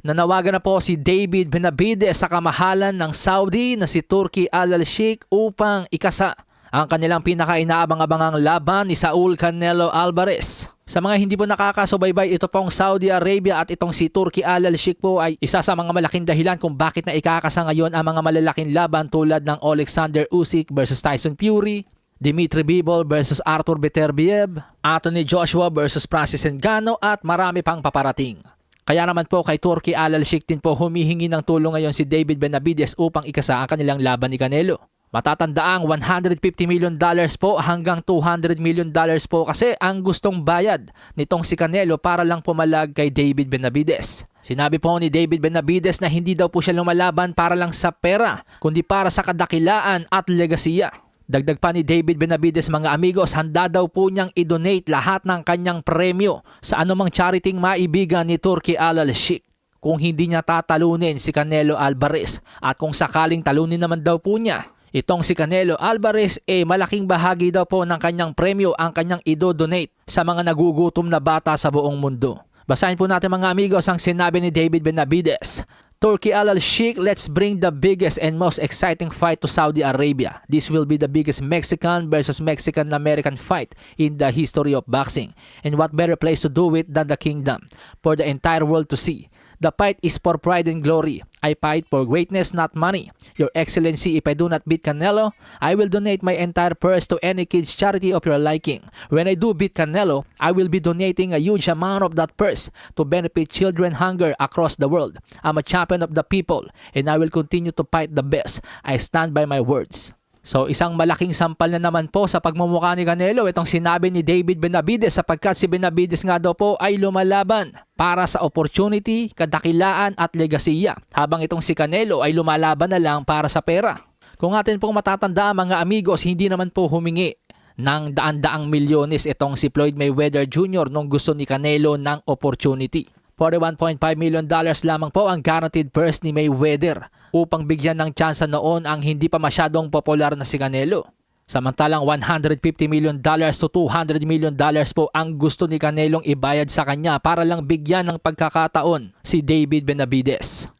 Nanawagan na po si David Benavides sa kamahalan ng Saudi na si Turki Al Sheikh upang ikasa ang kanilang pinaka-inaabang-abangang laban ni Saul Canelo Alvarez. Sa mga hindi po nakakasubaybay, ito pong Saudi Arabia at itong si Turki Al Sheikh po ay isa sa mga malaking dahilan kung bakit na ikakasa ngayon ang mga malalaking laban tulad ng Alexander Usyk versus Tyson Fury, Dimitri Bivol versus Arthur Beterbiev, Anthony Joshua versus Francis Ngannou at marami pang paparating. Kaya naman po kay Turki Alal Sheikh din po humihingi ng tulong ngayon si David Benavides upang ikasa ang kanilang laban ni Canelo. Matatandaang 150 million dollars po hanggang 200 million dollars po kasi ang gustong bayad nitong si Canelo para lang pumalag kay David Benavides. Sinabi po ni David Benavides na hindi daw po siya lumalaban para lang sa pera, kundi para sa kadakilaan at legasiya. Dagdag pa ni David Benavides mga amigos, handa daw po niyang i-donate lahat ng kanyang premyo sa anumang chariting maibigan ni Turki Alal Sheikh kung hindi niya tatalunin si Canelo Alvarez at kung sakaling talunin naman daw po niya Itong si Canelo Alvarez eh malaking bahagi daw po ng kanyang premyo ang kanyang ido-donate sa mga nagugutom na bata sa buong mundo. Basahin po natin mga amigos ang sinabi ni David Benavides. Turkey Al Sheikh, let's bring the biggest and most exciting fight to Saudi Arabia. This will be the biggest Mexican versus Mexican American fight in the history of boxing. And what better place to do it than the kingdom for the entire world to see. The fight is for pride and glory. I fight for greatness, not money. Your Excellency, if I do not beat Canelo, I will donate my entire purse to any kid's charity of your liking. When I do beat Canelo, I will be donating a huge amount of that purse to benefit children hunger across the world. I'm a champion of the people and I will continue to fight the best. I stand by my words. So isang malaking sampal na naman po sa pagmumukha ni Canelo itong sinabi ni David Benavides sapagkat si Benavides nga daw po ay lumalaban para sa opportunity, kadakilaan at legasiya habang itong si Canelo ay lumalaban na lang para sa pera. Kung atin pong matatanda mga amigos, hindi naman po humingi ng daan-daang milyones itong si Floyd Mayweather Jr. nung gusto ni Canelo ng opportunity. 41.5 million dollars lamang po ang guaranteed purse ni Mayweather upang bigyan ng tsansa noon ang hindi pa masyadong popular na si Canelo. Samantalang 150 million dollars to 200 million dollars po ang gusto ni Canelong ibayad sa kanya para lang bigyan ng pagkakataon si David Benavides.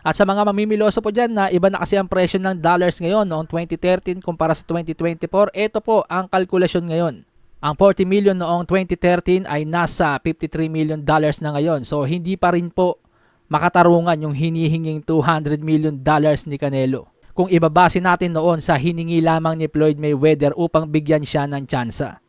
At sa mga mamimiloso po dyan na iba na kasi ang presyo ng dollars ngayon noong 2013 kumpara sa 2024, ito po ang kalkulasyon ngayon. Ang 40 million noong 2013 ay nasa 53 million dollars na ngayon. So hindi pa rin po makatarungan yung hinihinging 200 million dollars ni Canelo. Kung ibabase natin noon sa hiningi lamang ni Floyd Mayweather upang bigyan siya ng tsansa.